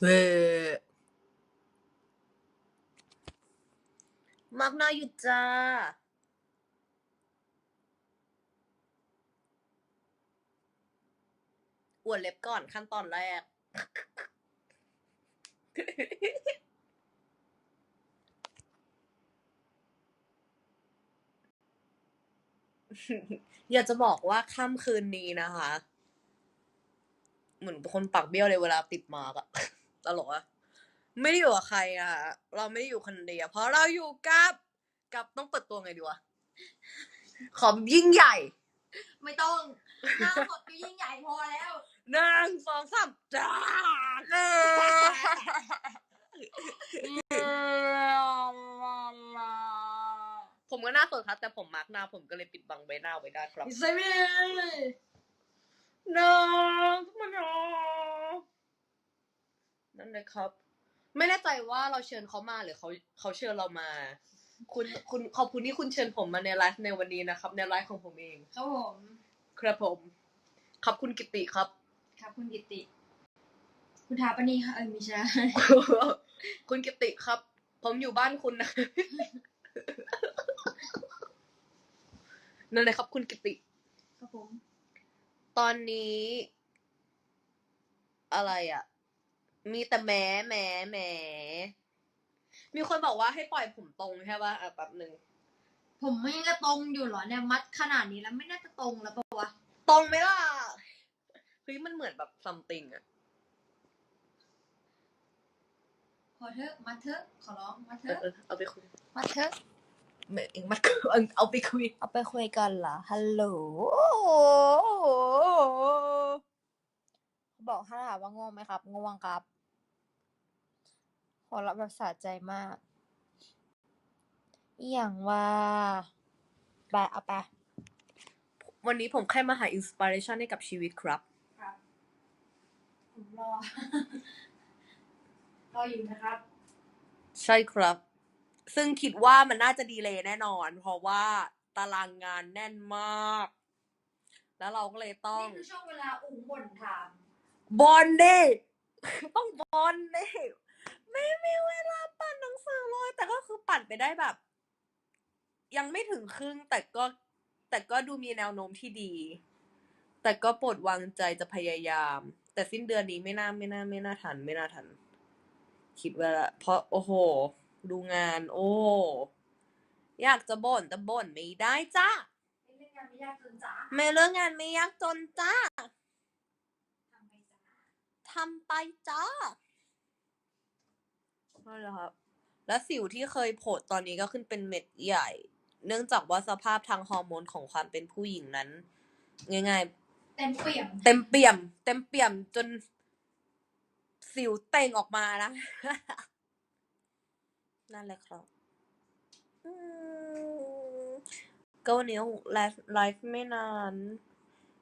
เว้มักน้าหยุดจ้าอวดเล็บก่อนขั้นตอนแรก อยากจะบอกว่าค่ำคืนนี้นะคะ เหมือนเป็นคนปากเบี้ยวเลยเวลาติดมาร์กอะ ตลกอะไม่ได้อยู่กับใครอะเราไม่ได้อยู่คนเดียวเพราะเราอยู่กับกับต้องเปิดตัวไงดีวะขอยิ่งใหญ่ ไม่ต้องหน้าสดก็ยิ่งใหญ่พอแล้วหนึ่งสองสามจ้าเอ้ผมก็หน้าสดครับแต่ผมมาร์กหน้าผมก็เลยปิดบังใบหน้าไว้ได้ครับใช่ไหมน้องมาน้อง นั่นเลยครับ ไม่แน่ใจว่าเราเชิญเขามาหรือเขาเขาเชิญเรามา คุณคุณขอบคุณที่คุณเชิญผมมาในไลฟ์ในวันนี้นะครับ ในไลฟ์ของผมเองครับผมครับผมขอบคุณกิติครับ ครับคุณกิติ คุณทาปนีค่ะเออไม่ใช่ คุณกิติครับ ผมอยู่บ้านคุณนะนั่นเลยครับ คุณกิติ ครับผม ตอนนี้ อะไรอะ มีแต่แหมแหมแหมมีคนบอกว่าให้ปล่อยผมตรงใช่ป่ะอะแป๊บหนึ่งผมไม่ยังจะตรงอยู่เหรอเนี่ยมัดขนาดนี้แล้วไม่น่าจะตรงแล้วปะวะตรงไหมล่ะเฮ้ยมันเหมือนแบบ something อะขอเถอะมัดเถอะขอร้องมัดเถเอออะเออเอาไปคุยมัดเถอะแหมเองมาเอาเอาไปคุย เอาไปคุยกันเหรอฮัลโหลเขา บอกถ้าถามว่าง่วงไหมครับ ง่วงครับหัวเราะแบบสะใจมากอหย่างว่าไปเอาไป วันนี้ผมแค่มาหาอินสปิเรชันให้กับชีวิตครับ ครับ ผมรอ รออยู่นะครับ ใช่ครับ ซึ่งคิดว่ามันน่าจะดีเลยแน่นอน เพราะว่าตารางงานแน่นมาก แล้วเราก็เลยต้อง นี่คือช่วงเวลาอุ้งบ่นถาม บอลเด้ต้องบอลเด้ไม่มีเวลาปั่นหนังสือเลย แต่ก็คือปั่นไปได้แบบ ยังไม่ถึงครึ่ง แต่ก็ แต่ก็ดูมีแนวโน้มที่ดี แต่ก็โปรดวางใจจะพยายาม แต่สิ้นเดือนนี้ไม่น่าไม่น่าไม่น่าทัน ไม่น่าทัน คิดว่าละเพราะโอ้โห ดูงาน โอ้อยากจะบ่นแต่บ่นไม่ได้จ้าเป็นเรื่องงานไม่ยากจนจ๋าไม่เรื่องงานไม่ยากจนจ้าทำไปจ๋า ทำไปจ้านั่นแหละครับ และสิวที่เคยโผดตอนนี้ก็ขึ้นเป็นเม็ดใหญ่ เนื่องจากว่าสภาพทางฮอร์โมนของความเป็นผู้หญิงนั้น ง่ายเต็มเปี่ยมๆ เต็มเปี่ยม เต็มเปี่ยมจน สิวเต่งออกมานะ นั่นแหละครับอืมก็วันนี้ไลฟ์ไลฟ์ไม่นาน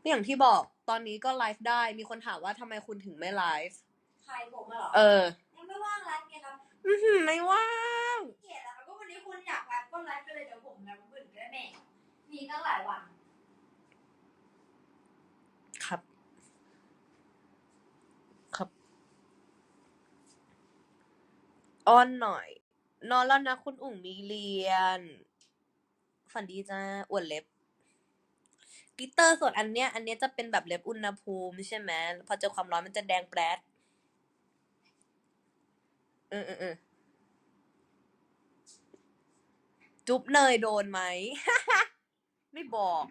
ก็อย่างที่บอก ตอนนี้ก็ไลฟ์ได้ มีคนถามว่าทำไมคุณถึงไม่ไลฟ์ใครผมอะเหรอเออยังไม่ว่างไลฟ์ไงครับอือหือไม่ว่างเกลียดอะครับก็วันนี้คุณอยากไลฟ์ก็ไลฟ์ไปเลยเดี๋ยวผมไลฟ์อื่นก็ได้แม่มีตั้งหลายวันครับ ครับอ้อนหน่อย นอนแล้วนะคุณอุ๋งมีเรียน ฝันดีจ้าอวดเล็บ กลิตเตอร์ส่วนอันเนี้ย อันเนี้ยจะเป็นแบบเล็บอุณหภูมิใช่ไหมพอเจอความร้อนมันจะแดงแปรดเออเออเออจุ๊บเนยโดนไหม ไม่บอก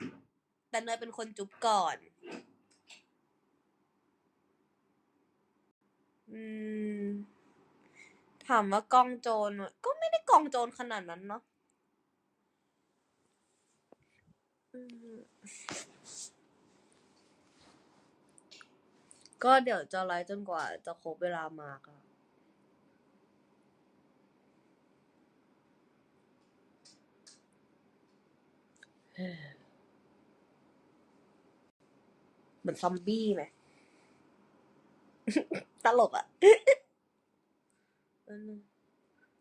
แต่เนยเป็นคนจุ๊บก่อน อืม ถามว่ากองโจรก็ไม่ได้กองโจรขนาดนั้นเนาะอืม ก็เดี๋ยวจะไลฟ์จนกว่าจะครบเวลามาค่ะ เหมือนซอมบี้ไหม ตลกอะเออ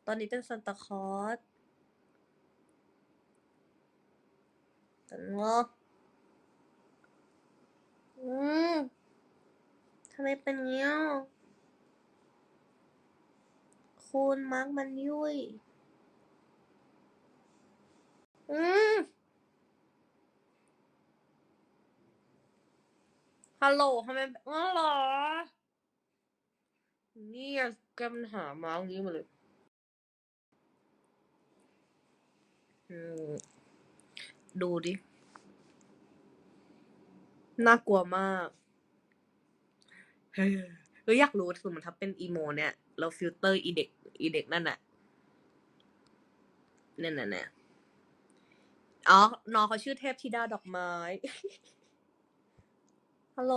ตอนนี้เป็นซันตาคลอส แต่เนาอืมทำไมเป็นเงี้ยคุณมาร์กมันยุ่ย อืมฮัลโหลทำไมอ๋อเหรอ นี่แกมันหามาร์กนี้มาเลย อืม ดูดิ น่ากลัวมากเฮ้ยเฮ้ยอยากรู้สมมติถ้าเป็นอีโม เนี่ยแล้วฟิลเตอร์อีเด็ก อีเด็กนั่นน่ะนั่นน่ะเนี่ยอ๋อ น้องเขาชื่อเทพธิดาดอกไม้ ฮัลโหล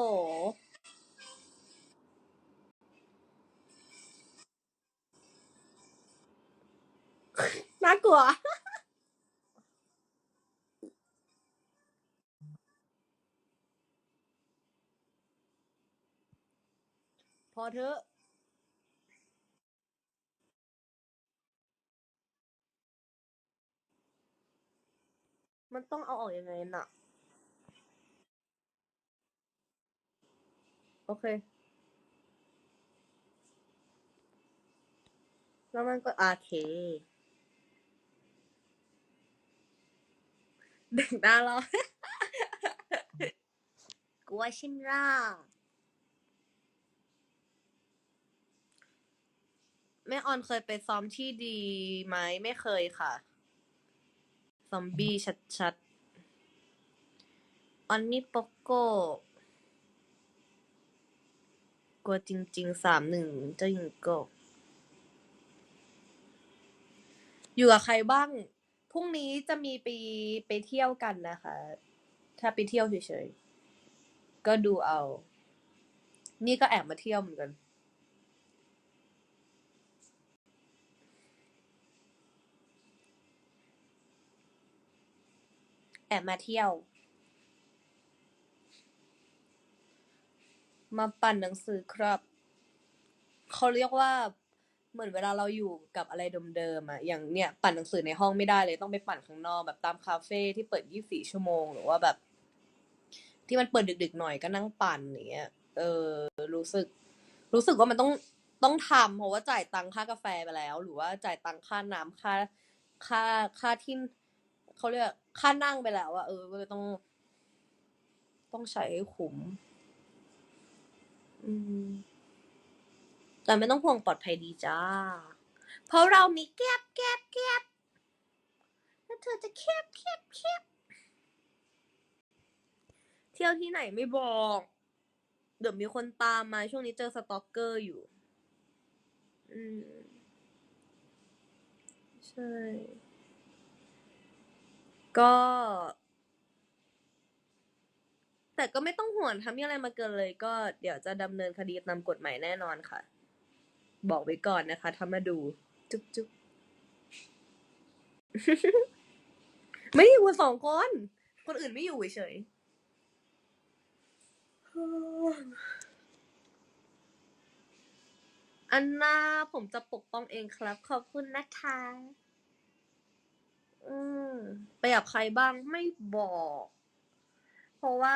น่ากลัว พอเถอะ มันต้องเอาออกยังไงน่ะ โอเค แล้วมันก็โอเคเด็กน้าเรากลัวชินร่า แม่ออนเคยไปซ้อมที่ดีไหมไม่เคยค่ะ ซอมบี้ชัดๆ ออนนี่โปโก้กลัวจริงๆสามหนึ่งเจ้าหญิงโกบอยู่กับใครบ้าง พรุ่งนี้จะมีไปไปเที่ยวกันนะคะ ถ้าไปเที่ยวเฉยๆ ก็ดูเอา นี่ก็แอบมาเที่ยวเหมือนกัน แอบมาเที่ยว มาปั่นหนังสือครับ เขาเรียกว่าเหมือนเวลาเราอยู่กับอะไรเดิมๆอะอย่างเนี่ยปั่นหนังสือในห้องไม่ได้เลยต้องไปปั่นข้างนอกแบบตามคาเฟ่ที่เปิด 24 ชั่วโมง หรือว่าแบบ ที่มันเปิดดึกๆหน่อยก็นั่งปั่นอย่างเงี้ย เออ รู้สึก รู้สึกว่ามันต้องต้องทำเพราะว่าจ่ายตังค่ากาแฟไปแล้ว หรือว่าจ่ายตังค่าน้ำค่า ค่าค่าที่ เขาเรียกค่านั่งไปแล้วอะเออก็เลยต้อง ต้องใช้ให้คุ้มอืม แต่ไม่ต้องห่วงปลอดภัยดีจ้า เพราะเรามีแก็บแก็บแก็บแล้วเธอจะแคบแคบแคบเที่ยวที่ไหนไม่บอก เดี๋ยวมีคนตามมา ช่วงนี้เจอสตอกเกอร์อยู่ อืม ใช่ ก็ แต่ก็ไม่ต้องห่วงทำอะไรมาเกินเลย ก็เดี๋ยวจะดำเนินคดีตามกฎหมายแน่นอนค่ะ บอกไว้ก่อนนะคะถ้ามาดู จุ๊บจุ๊บ ไม่อยู่กันสองคน คนอื่นไม่อยู่เฉยๆอันนาผมจะปกป้องเองครับ ขอบคุณนะคะ อืมไปกับใครบ้างไม่บอก เพราะว่า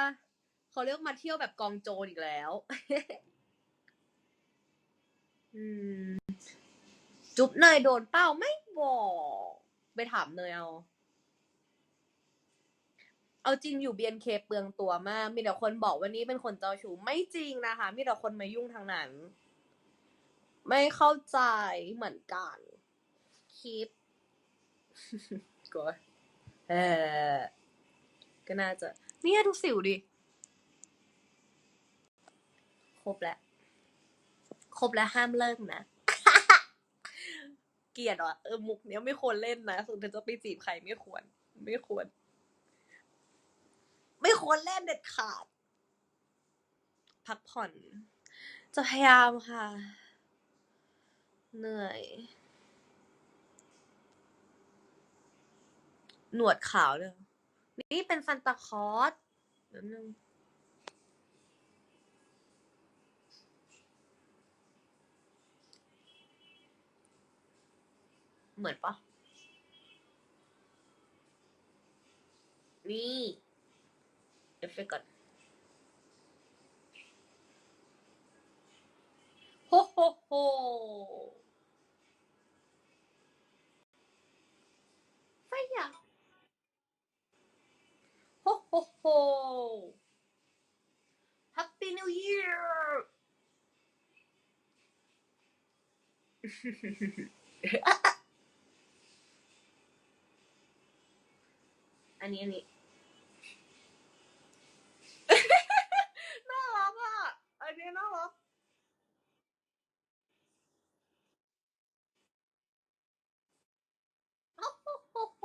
เขาเรียกมาเที่ยวแบบกองโจรอีกแล้ว อืม จุ๊บเนยโดนเป้าไม่บอก ไปถามเนยเอา เอาจริงอยู่ BNK เปลืองตัวมาก มีแต่คนบอกว่านี่เป็นคนเจ้าชู้ไม่จริงนะคะ มีแต่คนมายุ่งทางนั้น ไม่เข้าใจเหมือนกันคลิป ก็เออก็น่าจะ เนี่ยทุกสิวดิ ครบแล้ว ครบแล้วห้ามเลิกนะ เกลียดอะเออมุกเนี้ยไม่ควรเล่นนะคือเธอจะไปจีบใครไม่ควร ไม่ควร ไม่ควรเล่นเด็ดขาด พักผ่อน จะพยายามค่ะ เหนื่อย หนวดขาวเลยนี่เป็นซันตาคอสเดี๋ยวนึงเหมือนปะนี่เอฟเฟกต์ก่อนโฮโฮโฮ อันนี้อันนี้ น่ารักอะ อันนี้น่ารัก โอ้โหโหโห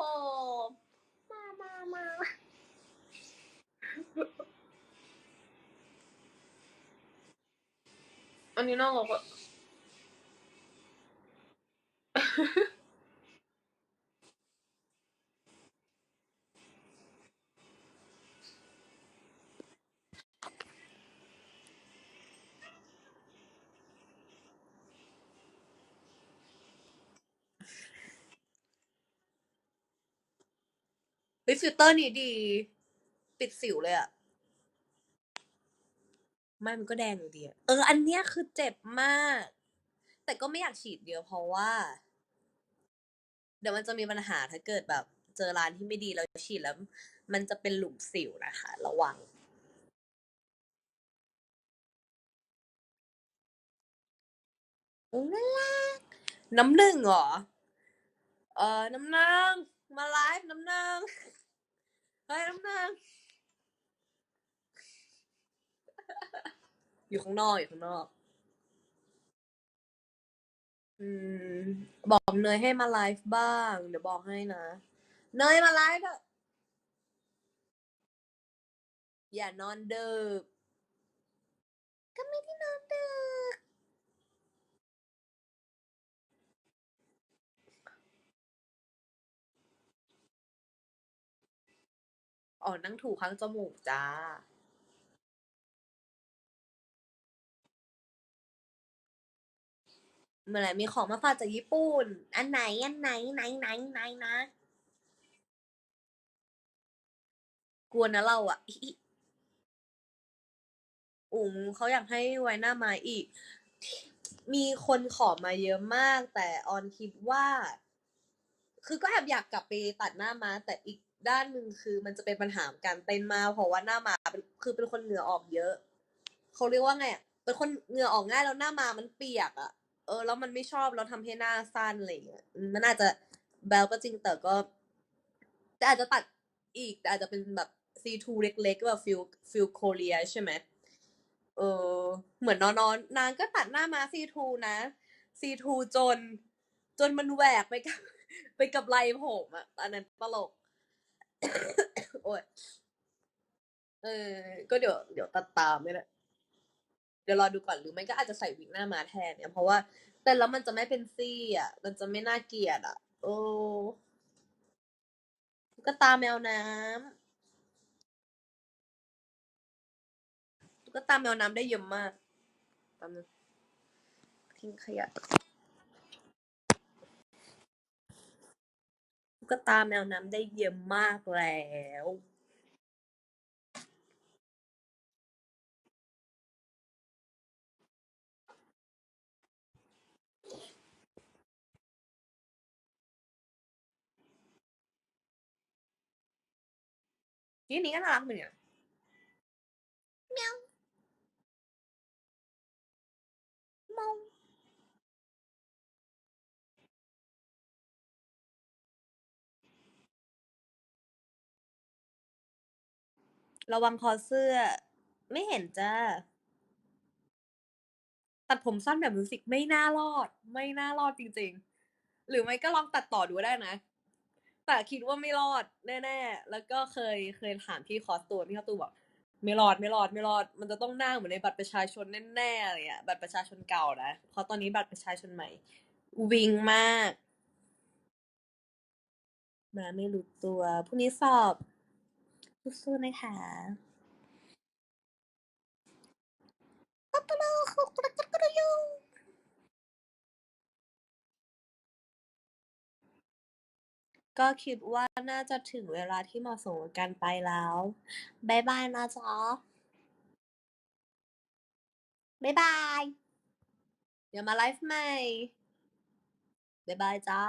มามามาอันนี้น่ารักอะ เฮ้ยฟิลเตอร์นี้ดี ปิดสิวเลยอะไม่มันก็แดงอยู่ดีอะเออ อันเนี้ยคือเจ็บมาก แต่ก็ไม่อยากฉีดเยอะเพราะว่า เดี๋ยวมันจะมีปัญหาถ้าเกิดแบบ เจอร้านที่ไม่ดีแล้วฉีดแล้ว มันจะเป็นหลุมสิวนะคะ ระวัง โอ้น่ารักน้ำหนึ่งเหรอ เออ น้ำนาง มาไลฟ์น้ำนาง เฮ้ยน้ำหนางอยู่ข้างนอกอยู่ข้างนอก อืม บอกเนยให้มาไลฟ์บ้าง เดี๋ยวบอกให้นะ เนยมาไลฟ์เถอะอย่านอนดึกก็ไม่ได้นอนดึก อ๋อนั่งถูข้างจมูกจ้า เมื่อไหร่มีของมาฝากจากญี่ปุ่น อันไหน อันไหน ไหนไหนไหนนะ กลัวนะเราอะอิอิอุ๋งเขาอยากให้ไว้หน้าม้อีก มีคนขอมาเยอะมาก แต่ออนคิดว่า คือก็แอบอยากกลับไปตัดหน้ามาแต่อีก ด้านหนึ่งคือมันจะเป็นปัญหาการเต้นมาเพราะว่าหน้ามาเป็นคือเป็นคนเหงื่อออกเยอะเขาเรียกว่าไงอะเป็นคนเหงื่อออกง่ายแล้วหน้ามามันเปียกอะเออแล้วมันไม่ชอบแล้วทำให้หน้าสั้นอะไรอย่างเงี้ยมันอาจจะแบลก็จริงแต่ก็ แต่อาจจะตัดอีกแต่อาจจะเป็นแบบซีทูเล็กๆแบบฟิลฟิลโคเรียใช่ไหมเออเหมือนนอนนนางก็ตัดหน้ามาซีทูนะซีทูจน จนมันแหวกไปกับไปกับไหลผมอะตอนนั้นตลก โอ้ยเออ ก็เดี๋ยวเดี๋ยวตัดตามนี่แหละเดี๋ยวรอดูก่อนหรือไม่ก็อาจจะใส่วิกหน้ามาแทนเนี่ยเพราะว่า แต่แล้วมันจะไม่เป็นซี่อะ มันจะไม่น่าเกลียดอะ โอ้ตุ๊กตาแมวน้ำตุ๊กตาแมวน้ำได้เยอะมากแป๊บนึงทิ้งขยะ ตุ๊กตาแมวน้ำได้เยอะมากแล้ว นี่นี่ก็น่ารักเหมือนกัน ระวังคอเสื้อ ไม่เห็นจ้า ตัดผมสั้นแบบมิวสิกไม่น่ารอด ไม่น่ารอดจริง ๆ หรือไม่ก็ลองตัดต่อดูได้นะ แต่คิดว่าไม่รอดแน่ๆ แล้วก็เคยเคยถามพี่คอสตูมพี่คอสตูมบอกไม่รอดไม่รอดไม่รอด มันจะต้องหน้าเหมือนในบัตรประชาชนแน่ๆอะไรเงี้ยบัตรประชาชนเก่านะเพราะตอนนี้บัตรประชาชนใหม่ วิงมาก มาไม่รู้ตัวพรุ่งนี้สอบ สู้ๆนะคะตัตโลคุกระกระยูก็คิดว่าน่าจะถึงเวลาที่เหมาะสมกับการไปแล้วบายบายนะจ๊ะบายบาย เดี๋ยวมาไลฟ์ใหม่บายบายจ้า